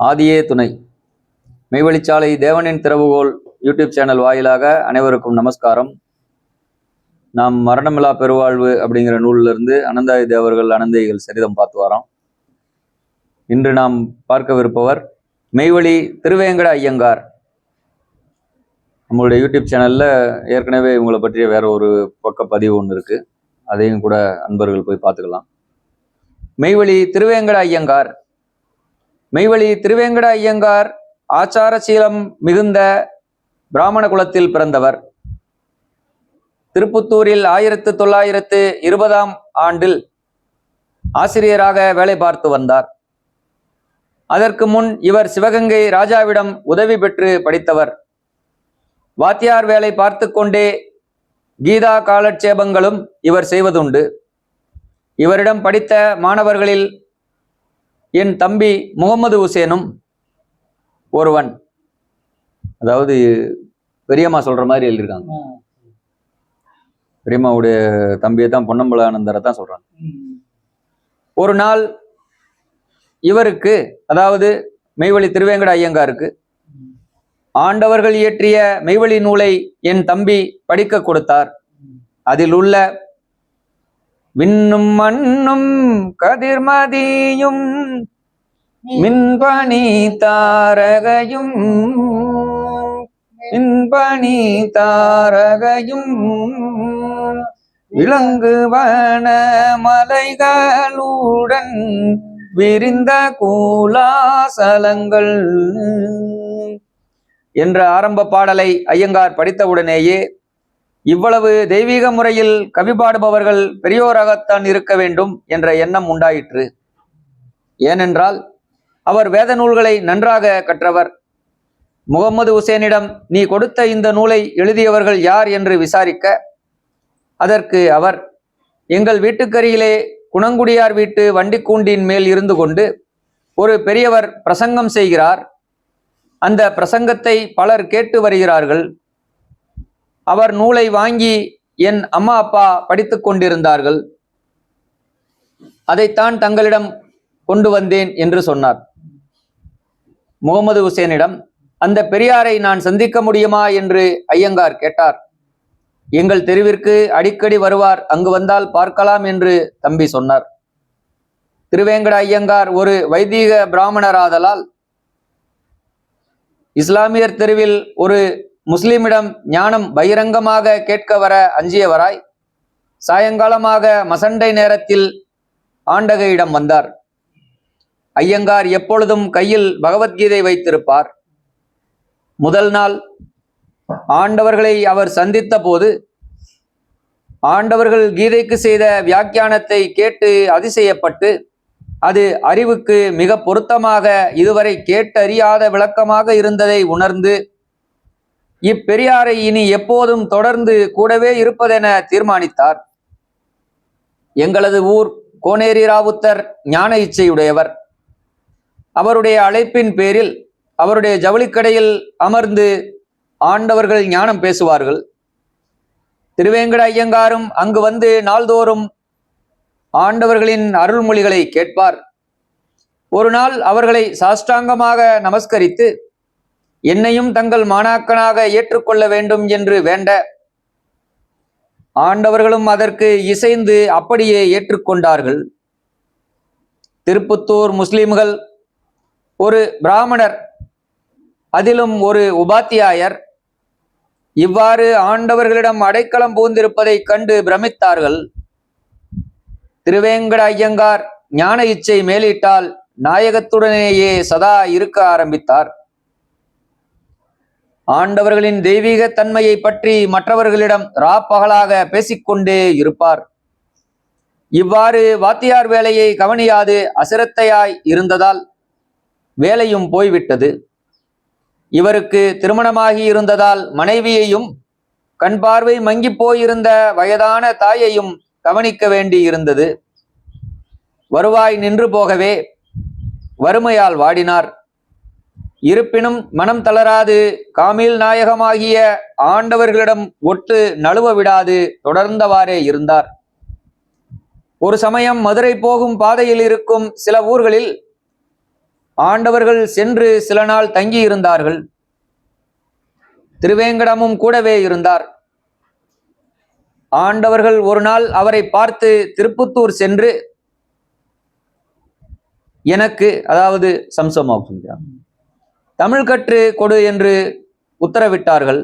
ஆதியே துணை. மெய்வழிச்சாலை தேவனின் திறவுகோல் யூடியூப் சேனல் வாயிலாக அனைவருக்கும் நமஸ்காரம். நாம் மரணமில்லா பெருவாழ்வு அப்படிங்கிற நூலிலிருந்து அனந்தாதி தேவர்கள் அனந்தைகள் சரிதம் பார்த்து வரோம். இன்று நாம் பார்க்கவிருப்பவர் மெய்வழி திருவேங்கட ஐயங்கார். நம்மளுடைய யூடியூப் சேனலில் ஏற்கனவே இவங்களை பற்றிய வேற ஒரு பக்க பதிவு ஒன்று இருக்குது அதையும் கூட அன்பர்கள் போய் பார்த்துக்கலாம். மெய்வழி திருவேங்கட ஐயங்கார். மெய்வழி திருவேங்கட ஐயங்கார் ஆச்சாரசீலம் மிகுந்த பிராமண குலத்தில் பிறந்தவர். திருப்புத்தூரில் ஆயிரத்து தொள்ளாயிரத்து இருபதாம் ஆண்டில் ஆசிரியராக வேலை பார்த்து வந்தார். அதற்கு முன் இவர் சிவகங்கை ராஜாவிடம் உதவி பெற்று படித்தவர். வாத்தியார் வேலை பார்த்து கொண்டே கீதா காலட்சேபங்களும் இவர் செய்வதுண்டு. இவரிடம் படித்த மாணவர்களில் என் தம்பி முகமது ஹுசேனும் ஒருவன். அதாவது பெரியம்மா சொல்ற மாதிரி எழுதியிருக்காங்க. பெரியம்மாவுடைய தம்பியை தான் பொன்னம்பலானந்தரை தான் சொல்றாங்க. ஒரு நாள் இவருக்கு அதாவது மெய்வழி திருவேங்கட ஐயங்காருக்கு ஆண்டவர்கள் இயற்றிய மெய்வழி நூலை என் தம்பி படிக்க கொடுத்தார். அதில் உள்ள விண்ணும் மண்ணும் கதிர்மதியும் மின்பணி தாரகையும் மின்பணி தாரகையும் விலங்குவன மலைகளுடன் விரிந்த கூலாசலங்கள். என்ற ஆரம்ப பாடலை ஐயங்கார் படித்தவுடனேயே இவ்வளவு தெய்வீக முறையில் கவி பாடுபவர்கள் பெரியோராகத்தான் இருக்க வேண்டும் என்ற எண்ணம் உண்டாயிற்று. ஏனென்றால் அவர் வேத நூல்களை நன்றாக கற்றவர். முகமது ஹுசேனிடம் நீ கொடுத்த இந்த நூலை எழுதியவர்கள் யார் என்று விசாரிக்க. அதற்கு அவர் எங்கள் வீட்டுக்கரியிலே குணங்குடியார் வீட்டு வண்டிக்கூண்டின் மேல் இருந்து கொண்டு ஒரு பெரியவர் பிரசங்கம் செய்கிறார். அந்த பிரசங்கத்தை பலர் கேட்டு வருகிறார்கள். அவர் நூலை வாங்கி என் அம்மா அப்பா படித்து கொண்டிருந்தார்கள். அதைத்தான் தங்களிடம் கொண்டு வந்தேன் என்று சொன்னார். முகமது ஹுசேனிடம் அந்த பெரியாரை நான் சந்திக்க முடியுமா? என்று ஐயங்கார் கேட்டார். எங்கள் தெருவிற்கு அடிக்கடி வருவார் அங்கு வந்தால் பார்க்கலாம் என்று தம்பி சொன்னார். திருவேங்கட ஐயங்கார் ஒரு வைதீக பிராமணராதலால் இஸ்லாமியர் தெருவில் ஒரு முஸ்லிமிடம் ஞானம் பகிரங்கமாக கேட்க வர அஞ்சியவராய் சாயங்காலமாக மசண்டை நேரத்தில் ஆண்டகையிடம் வந்தார். ஐயங்கார் எப்பொழுதும் கையில் பகவத்கீதை வைத்திருப்பார். முதல் நாள் ஆண்டவர்களை அவர் சந்தித்த போது ஆண்டவர்கள் கீதைக்கு செய்த வியாக்கியானத்தை கேட்டு அதிசயப்பட்டு அது அறிவுக்கு மிக பொருத்தமாக இதுவரை கேட்டறியாத விளக்கமாக இருந்ததை உணர்ந்து இப்பெரியாரை இனி எப்போதும் தொடர்ந்து கூடவே இருப்பதென தீர்மானித்தார். எங்களது ஊர் கோனேரி ராவுத்தர் ஞான இச்சையுடையவர். அவருடைய அழைப்பின் பேரில் அவருடைய ஜவுளிக்கடையில் அமர்ந்து ஆண்டவர்கள் ஞானம் பேசுவார்கள். திருவேங்கட ஐயங்காரும் அங்கு வந்து நாள்தோறும் ஆண்டவர்களின் அருள்மொழிகளை கேட்பார். ஒரு நாள் அவர்களை சாஷ்டாங்கமாக நமஸ்கரித்து என்னையும் தங்கள் மாணாக்கனாக ஏற்றுக்கொள்ள வேண்டும் என்று வேண்ட ஆண்டவர்களும் அதற்கு இசைந்து அப்படியே ஏற்றுக்கொண்டார்கள். திருப்புத்தூர் முஸ்லிம்கள் ஒரு பிராமணர் அதிலும் ஒரு உபாத்தியாயர் இவ்வாறு ஆண்டவர்களிடம் அடைக்கலம் பூந்திருப்பதைக் கண்டு பிரமித்தார்கள். திருவேங்கட ஐயங்கார் ஞான இச்சை மேலிட்டால் நாயகத்துடனேயே சதா இருக்க ஆரம்பித்தார். ஆண்டவர்களின் தெய்வீக தன்மையை பற்றி மற்றவர்களிடம் ராப்பகலாக பேசிக்கொண்டே இருப்பார். இவ்வாறு வாத்தியார் வேலையை கவனியாது அசிரத்தையாய் இருந்ததால் வேலையும் போய்விட்டது. இவருக்கு திருமணமாகி இருந்ததால் மனைவியையும் கண் பார்வை மங்கி போயிருந்த வயதான தாயையும் கவனிக்க வேண்டி இருந்தது. வருவாய் நின்று போகவே வறுமையால் வாடினார். இருப்பினும் மனம் தளராது காமில் நாயகமாகிய ஆண்டவர்களிடம் ஒட்டு நழுவ விடாது தொடர்ந்தவாறே இருந்தார். ஒரு சமயம் மதுரை போகும் பாதையில் இருக்கும் சில ஊர்களில் ஆண்டவர்கள் சென்று சில நாள் தங்கியிருந்தார்கள் திருவேங்கடமும் கூடவே இருந்தார். ஆண்டவர்கள் ஒரு நாள் அவரை பார்த்து திருப்புத்தூர் சென்று எனக்கு அதாவது சம்சமா தமிழ் கற்று கொடு என்று உத்தரவிட்டார்கள்.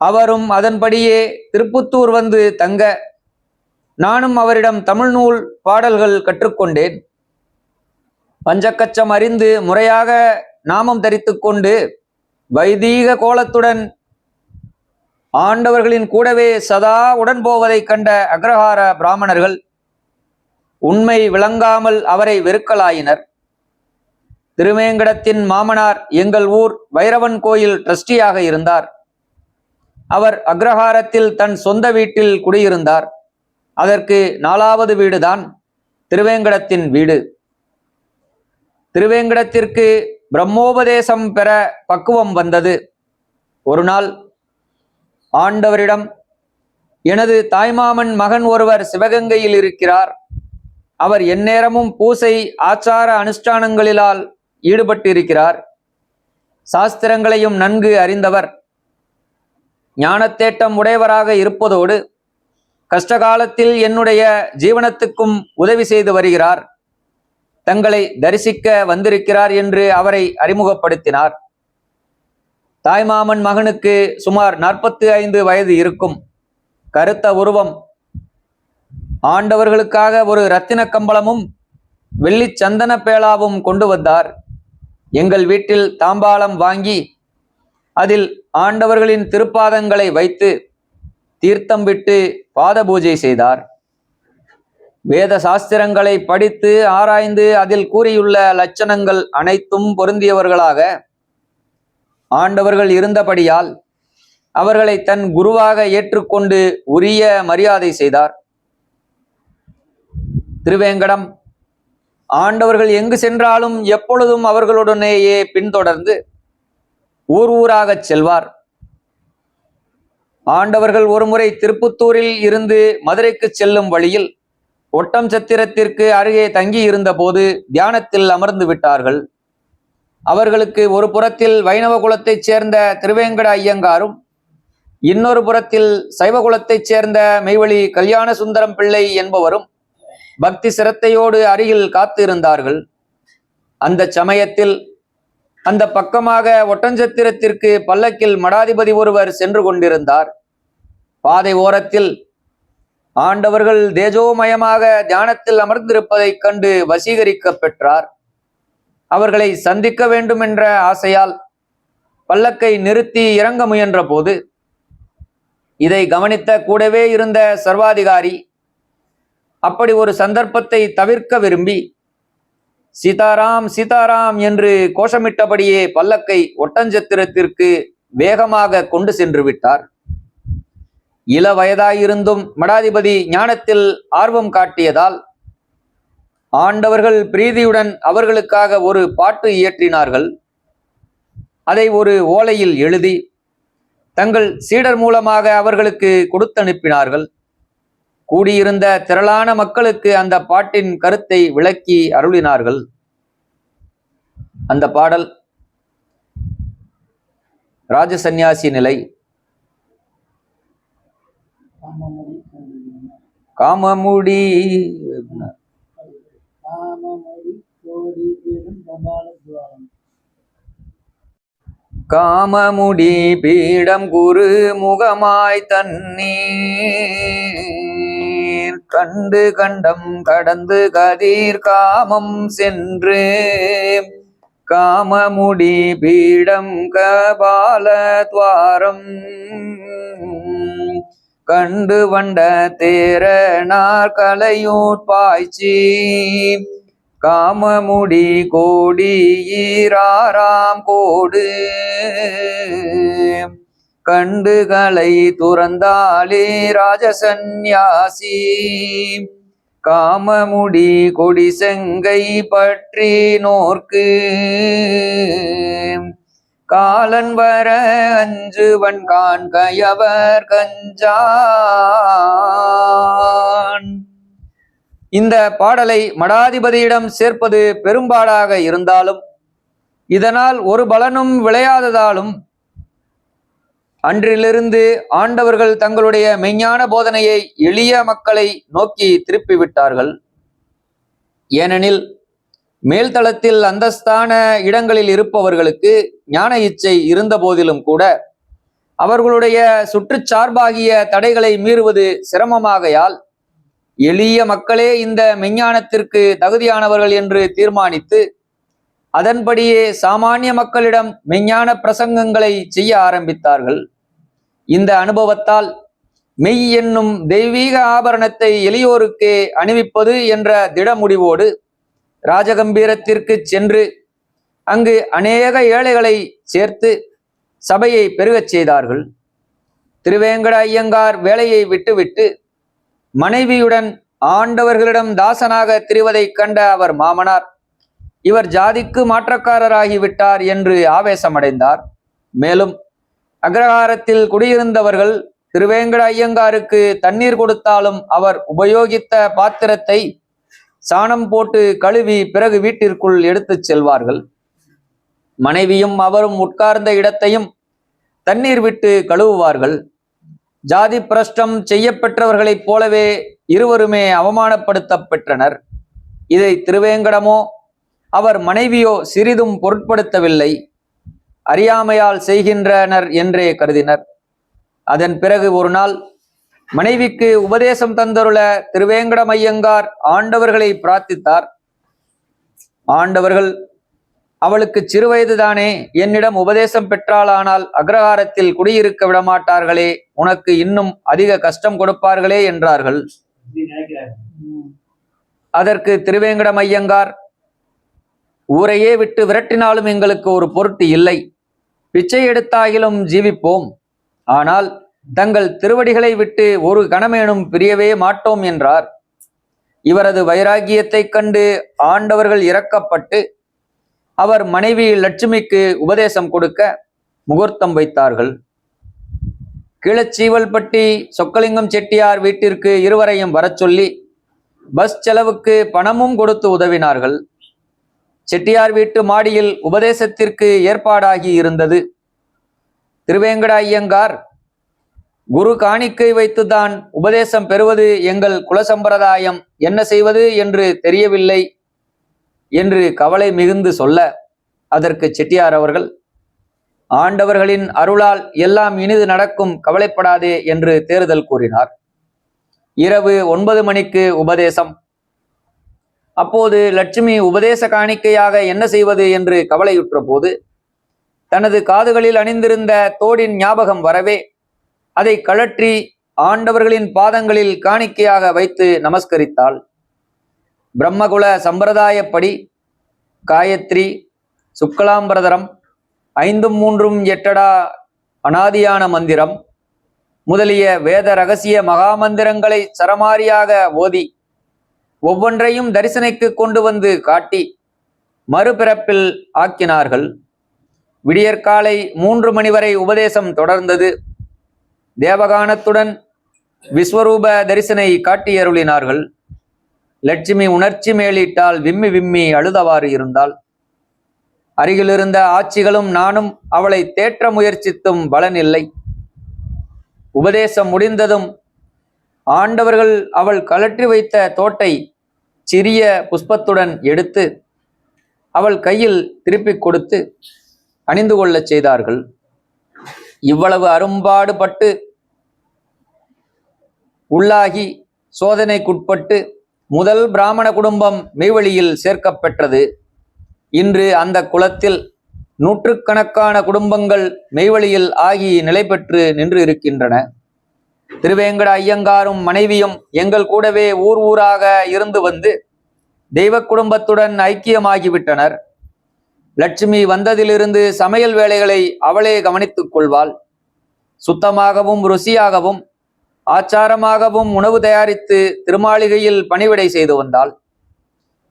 அவரும் அதன்படியே திருப்புத்தூர் வந்து தங்க நானும் அவரிடம் தமிழ் நூல் பாடல்கள் கற்றுக்கொண்டேன். பஞ்சக்கச்சம் அறிந்து முறையாக நாமம் தரித்து கொண்டு வைதீக கோலத்துடன் ஆண்டவர்களின் கூடவே சதா உடன் போவதை கண்ட அக்ரஹார பிராமணர்கள் உண்மை விளங்காமல் அவரை வெறுக்கலாயினர். திருவேங்கடத்தின் மாமனார் எங்கள் ஊர் வைரவன் கோயில் ட்ரஸ்டியாக இருந்தார். அவர் அக்ரஹாரத்தில் தன் சொந்த வீட்டில் குடியிருந்தார். அதற்கு நாலாவது வீடுதான் திருவேங்கடத்தின் வீடு. திருவேங்கடத்திற்கு பிரம்மோபதேசம் பெற பக்குவம் வந்தது. ஒரு நாள் ஆண்டவரிடம் எனது தாய்மாமன் மகன் ஒருவர் சிவகங்கையில் இருக்கிறார். அவர் எந்நேரமும் பூசை ஆச்சார அனுஷ்டானங்களிலால் ஈடுபட்டிருக்கிறார். சாஸ்திரங்களையும் நன்கு அறிந்தவர். ஞானத்தேட்டம் உடையவராக இருப்பதோடு கஷ்டகாலத்தில் என்னுடைய ஜீவனத்துக்கும் உதவி செய்து வருகிறார். தங்களை தரிசிக்க வந்திருக்கிறார் என்று அவரை அறிமுகப்படுத்தினார். தாய்மாமன் மகனுக்கு சுமார் நாற்பத்தி ஐந்து வயது இருக்கும். கருத்த உருவம். ஆண்டவர்களுக்காக ஒரு இரத்தின கம்பளமும் வெள்ளி சந்தன பேளாவும் கொண்டு வந்தார். எங்கள் வீட்டில் தாம்பாளம் வாங்கி அதில் ஆண்டவர்களின் திருப்பாதங்களை வைத்து தீர்த்தம் விட்டு பாத பூஜை செய்தார். வேத சாஸ்திரங்களை படித்து ஆராய்ந்து அதில் கூறியுள்ள லட்சணங்கள் அனைத்தும் பொருந்தியவர்களாக ஆண்டவர்கள் இருந்தபடியால் அவர்களை தன் குருவாக ஏற்றுக்கொண்டு உரிய மரியாதை செய்தார். திருவேங்கடம் ஆண்டவர்கள் எங்கு சென்றாலும் எப்பொழுதும் அவர்களுடனேயே பின்தொடர்ந்து ஊர் ஊராகச் செல்வார். ஆண்டவர்கள் ஒருமுறை திருப்புத்தூரில் இருந்து மதுரைக்கு செல்லும் வழியில் ஒட்டம் சத்திரத்திற்கு அருகே தங்கி இருந்தபோது தியானத்தில் அமர்ந்து விட்டார்கள். அவர்களுக்கு ஒரு புறத்தில் வைணவ குலத்தைச் சேர்ந்த திருவேங்கட ஐயங்காரும் இன்னொரு புறத்தில் சைவ குலத்தைச் சேர்ந்த மெய்வழி கல்யாண சுந்தரம் பிள்ளை என்பவரும் பக்தி சிரத்தையோடு அருகில் காத்து இருந்தார்கள் அந்த சமயத்தில் அந்த பக்கமாக ஒட்டஞ்சத்திரத்திற்கு பல்லக்கில் மடாதிபதி ஒருவர் சென்று கொண்டிருந்தார். பாதை ஓரத்தில் ஆண்டவர்கள் தேஜோமயமாக தியானத்தில் அமர்ந்திருப்பதைக் கண்டு வசீகரிக்க பெற்றார் அவர்களை சந்திக்க வேண்டும் என்ற ஆசையால் பல்லக்கை நிறுத்தி இறங்க முயன்ற போது இதை கவனித்த கூடவே இருந்த சர்வாதிகாரி அப்படி ஒரு சந்தர்ப்பத்தை தவிர்க்க விரும்பி சீதாராம் சீதாராம் என்று கோஷமிட்டபடியே பல்லக்கை ஒட்டஞ்சத்திரத்திற்கு வேகமாக கொண்டு சென்று விட்டார். இள வயதாயிருந்தும் மடாதிபதி ஞானத்தில் ஆர்வம் காட்டியதால் ஆண்டவர்கள் பிரீதியுடன் அவர்களுக்காக ஒரு பாட்டு இயற்றினார்கள். அதை ஒரு ஓலையில் எழுதி தங்கள் சீடர் மூலமாக அவர்களுக்கு கொடுத்தனுப்பினார்கள். கூடியிருந்த திரளான மக்களுக்கு அந்த பாட்டின் கருத்தை விளக்கி அருளினார்கள். அந்த பாடல் ராஜசந்நியாசி நிலை. காமமுடி. காமமுடி காமமுடி பீடம் குரு முகமாய் தண்ணீர். கண்டு கண்டம் கடந்து கதிர் காமம் சென்று. காமமுடி பீடம் கபால துவாரம். கண்டு வண்ட தேரனார் கலையூர் பாய்ச்சி. காமமுடி கோடி ஈராராம் கோடு. கண்டுகளை துறந்தாலே ராஜசந்நியாசி. காமமுடி கொடி செங்கை பற்றி நோர்க்கு. காலன் வர அஞ்சுவன் கான் கயவர் கஞ்சான். இந்த பாடலை மடாதிபதியிடம் சேர்ப்பது பெரும்பாடாக இருந்தாலும் இதனால் ஒரு பலனும் விளையாததாலும் அன்றிலிருந்து ஆண்டவர்கள் தங்களுடைய மெஞ்ஞான போதனையை எளிய மக்களை நோக்கி திருப்பி விட்டார்கள் ஏனெனில் மேல்தளத்தில் அந்தஸ்தான இடங்களில் இருப்பவர்களுக்கு ஞான இச்சை இருந்த போதிலும் கூட அவர்களுடைய சுற்றுச்சார்பாகிய தடைகளை மீறுவது சிரமமாகையால் எளிய மக்களே இந்த மெஞ்ஞானத்திற்கு தகுதியானவர்கள் என்று தீர்மானித்து அதன்படியே சாமானிய மக்களிடம் மெஞ்ஞான பிரசங்கங்களை செய்ய ஆரம்பித்தார்கள். இந்த அனுபவத்தால் மெய் என்னும் தெய்வீக ஆபரணத்தை எளியோருக்கே அணிவிப்பது என்ற திட முடிவோடு ராஜகம்பீரத்திற்கு சென்று அங்கு அநேக ஏழைகளை சேர்த்து சபையை பெருகச் செய்தார்கள். திருவேங்கட ஐயங்கார் வேலையை விட்டுவிட்டு மனைவியுடன் ஆண்டவர்களிடம் தாசனாக திரிவதைக் கண்ட அவர் மாமனார் இவர் ஜாதிக்கு மாற்றக்காரராகிவிட்டார் என்று ஆவேசமடைந்தார். மேலும் அக்ரஹாரத்தில் குடியிருந்தவர்கள் திருவேங்கட ஐயங்காருக்கு தண்ணீர் கொடுத்தாலும் அவர் உபயோகித்த பாத்திரத்தை சாணம் போட்டு கழுவி பிறகு வீட்டிற்குள் எடுத்துச் செல்வார்கள். மனைவியும் அவரும் உட்கார்ந்த இடத்தையும் தண்ணீர் விட்டு கழுவுவார்கள். ஜாதி பிரஷ்டம் செய்யப்பெற்றவர்களைப் போலவே இருவருமே அவமானப்படுத்தப்பெற்றனர். இதை திருவேங்கடமோ அவர் மனைவியோ சிறிதும் பொருட்படுத்தவில்லை. அறியாமையால் செய்கின்றனர் என்றே கருதினர். அதன் பிறகு ஒரு நாள் மனைவிக்கு உபதேசம் தந்தருள திருவேங்கடமையங்கார் ஆண்டவர்களை பிரார்த்தித்தார். ஆண்டவர்கள் அவளுக்கு சிறுவயதுதானே என்னிடம் உபதேசம் பெற்றாளானால் அக்ரஹாரத்தில் குடியிருக்க விடமாட்டார்களே உனக்கு இன்னும் அதிக கஷ்டம் கொடுப்பார்களே என்றார்கள். அதற்கு திருவேங்கடம் ஐயங்கார் ஊரையே விட்டு விரட்டினாலும் எங்களுக்கு ஒரு பொருட்டு இல்லை. பிச்சை எடுத்தாகிலும் ஜீவிப்போம். ஆனால் தங்கள் திருவடிகளை விட்டு ஒரு கணமேனும் பிரியவே மாட்டோம் என்றார். இவரது வைராகியத்தைக் கண்டு ஆண்டவர்கள் இறக்கப்பட்டு அவர் மனைவி லட்சுமிக்கு உபதேசம் கொடுக்க முகூர்த்தம் வைத்தார்கள். கீழச்சீவல்பட்டி சொக்கலிங்கம் செட்டியார் வீட்டிற்கு இருவரையும் வரச் சொல்லி பஸ் செலவுக்கு பணமும் கொடுத்து உதவினார்கள். செட்டியார் வீட்டு மாடியில் உபதேசத்திற்கு ஏற்பாடாகி இருந்தது. திருவேங்கட ஐயங்கார் குரு காணிக்கை வைத்துதான் உபதேசம் பெறுவது எங்கள் குலசம்பிரதாயம். என்ன செய்வது என்று தெரியவில்லை. என்று கவலை மிகுந்து சொல்ல அதற்கு செட்டியார் அவர்கள் ஆண்டவர்களின் அருளால் எல்லாம் இனிது நடக்கும் கவலைப்படாதே என்று தேர்தல் கூறினார். இரவு ஒன்பது மணிக்கு உபதேசம். அப்போது லட்சுமி உபதேச காணிக்கையாக என்ன செய்வது என்று கவலையுற்ற போது தனது காதுகளில் அணிந்திருந்த தோடின் ஞாபகம் வரவே அதை கழற்றி ஆண்டவர்களின் பாதங்களில் காணிக்கையாக வைத்து நமஸ்கரித்தாள். பிரம்மகுல சம்பிரதாயப்படி காயத்ரி சுக்கலாம்பிரதரம் ஐந்தும் மூன்றும் எட்டடா அனாதியான மந்திரம் முதலிய வேத ரகசிய மகாமந்திரங்களை சரமாரியாக ஓதி ஒவ்வொன்றையும் தரிசனைக்கு கொண்டு வந்து காட்டி மறுபிறப்பில் ஆக்கினார்கள். விடியற்காலை மூன்று மணி வரை உபதேசம் தொடர்ந்தது. தேவகானத்துடன் விஸ்வரூப தரிசனை காட்டியருளினார்கள். லட்சுமி உணர்ச்சி மேலிட்டால் விம்மி விம்மி அழுதவாறு இருந்தாள். அருகிலிருந்த ஆட்சிகளும் நானும் அவளை தேற்ற முயற்சித்தும் பலனில்லை. உபதேசம் முடிந்ததும் ஆண்டவர்கள் அவள் கழற்றி வைத்த தோட்டை சிறிய புஷ்பத்துடன் எடுத்து அவள் கையில் திருப்பிக் கொடுத்து அணிந்து கொள்ளச் செய்தார்கள். இவ்வளவு அரும்பாடுபட்டு உள்ளாகி சோதனைக்குட்பட்டு முதல் பிராமண குடும்பம் மெய்வழியில் சேர்க்கப்பெற்றது. இன்று அந்த குலத்தில் நூற்றுக்கணக்கான குடும்பங்கள் மெய்வழியில் ஆகி நிலை பெற்று நின்று இருக்கின்றன. திருவேங்கட ஐயங்காரும் மனைவியும் எங்கள் கூடவே ஊர் ஊராக இருந்து வந்து தெய்வ குடும்பத்துடன் ஐக்கியமாகிவிட்டனர். லட்சுமி வந்ததிலிருந்து சமையல் வேலைகளை அவளே கவனித்துக் கொள்வாள். சுத்தமாகவும் ருசியாகவும் ஆச்சாரமாகவும் உணவு தயாரித்து திருமாளிகையில் பணிவிடை செய்து வந்தாள்.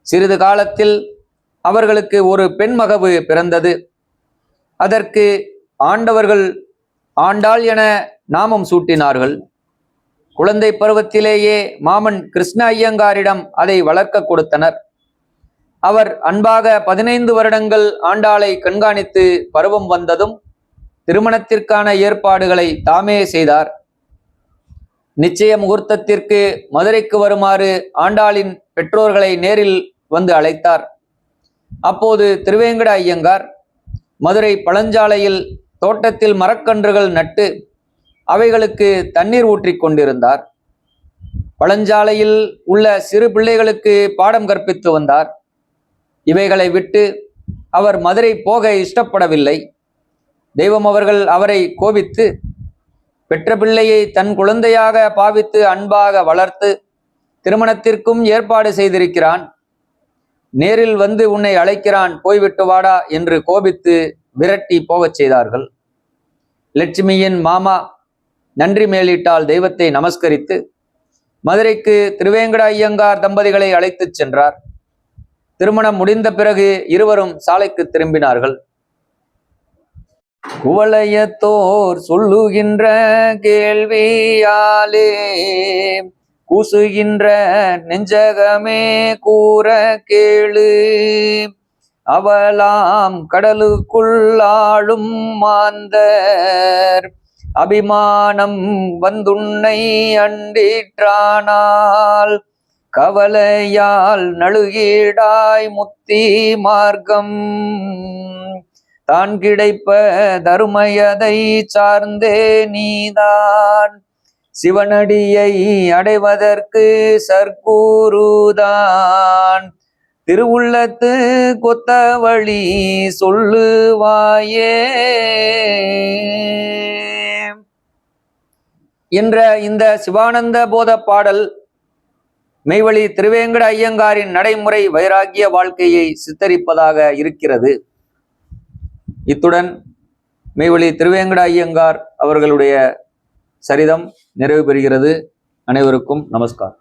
சிறிது காலத்தில் அவர்களுக்கு ஒரு பெண் மகவு பிறந்தது. அதற்கு ஆண்டவர்கள் ஆண்டாள் என நாமம் சூட்டினார்கள். குழந்தை பருவத்திலேயே மாமன் கிருஷ்ண ஐயங்காரிடம் அதை வளர்க்க கொடுத்தனர். அவர் அன்பாக பதினைந்து வருடங்கள் ஆண்டாளை கண்காணித்து பருவம் வந்ததும் திருமணத்திற்கான ஏற்பாடுகளை தாமே செய்தார். நிச்சய முகூர்த்தத்திற்கு மதுரைக்கு வருமாறு ஆண்டாளின் பெற்றோர்களை நேரில் வந்து அழைத்தார். அப்போது திருவேங்கட ஐயங்கார் மதுரை பழஞ்சாலையில் தோட்டத்தில் மரக்கன்றுகள் நட்டு அவைகளுக்கு தண்ணீர் ஊற்றிக் கொண்டிருந்தார். பழஞ்சாலையில் உள்ள சிறு பிள்ளைகளுக்கு பாடம் கற்பித்து வந்தார். இவைகளை விட்டு அவர் மதுரை போக இஷ்டப்படவில்லை. தெய்வம் அவர்கள் அவரை கோபித்து பெற்ற பிள்ளையை தன் குழந்தையாக பாவித்து அன்பாக வளர்த்து திருமணத்திற்கும் ஏற்பாடு செய்திருக்கிறான். நேரில் வந்து உன்னை அழைக்கிறான் போய்விட்டு வாடா என்று கோபித்து விரட்டி போகச் செய்தார்கள். லட்சுமியின் மாமா நன்றி மேலிட்டால் தெய்வத்தை நமஸ்கரித்து மதுரைக்கு திருவேங்கட ஐயங்கார் தம்பதிகளை அழைத்துச் சென்றார். திருமணம் முடிந்த பிறகு இருவரும் சாலைக்கு திரும்பினார்கள். குவளையத்தோர் சொல்லுகின்ற கேள்வியாலே கூசுகின்ற நெஞ்சகமே கூற கேளு. அவலாம் கடலுக்குள்ளாளும் மாந்தர் அபிமானம் வந்துன்னை அண்டிற்றானால் கவலையால் நழுகிடாய் முத்தி மார்க்கம். தான் கிடைப்ப தருமையதை சார்ந்தே நீதான். சிவனடியை அடைவதற்கு சர்க்கூருதான். திருவுள்ளத்து கொத்த வழி சொல்லுவாயே. என்ற இந்த சிவானந்த போத பாடல் மெய்வழி திருவேங்கட ஐயங்காரின் நடைமுறை வைராகிய வாழ்க்கையை சித்தரிப்பதாக இருக்கிறது. இத்துடன் மெய்வழி திருவேங்கட ஐயங்கார் அவர்களுடைய சரிதம் நிறைவு பெறுகிறது. அனைவருக்கும் நமஸ்கார்.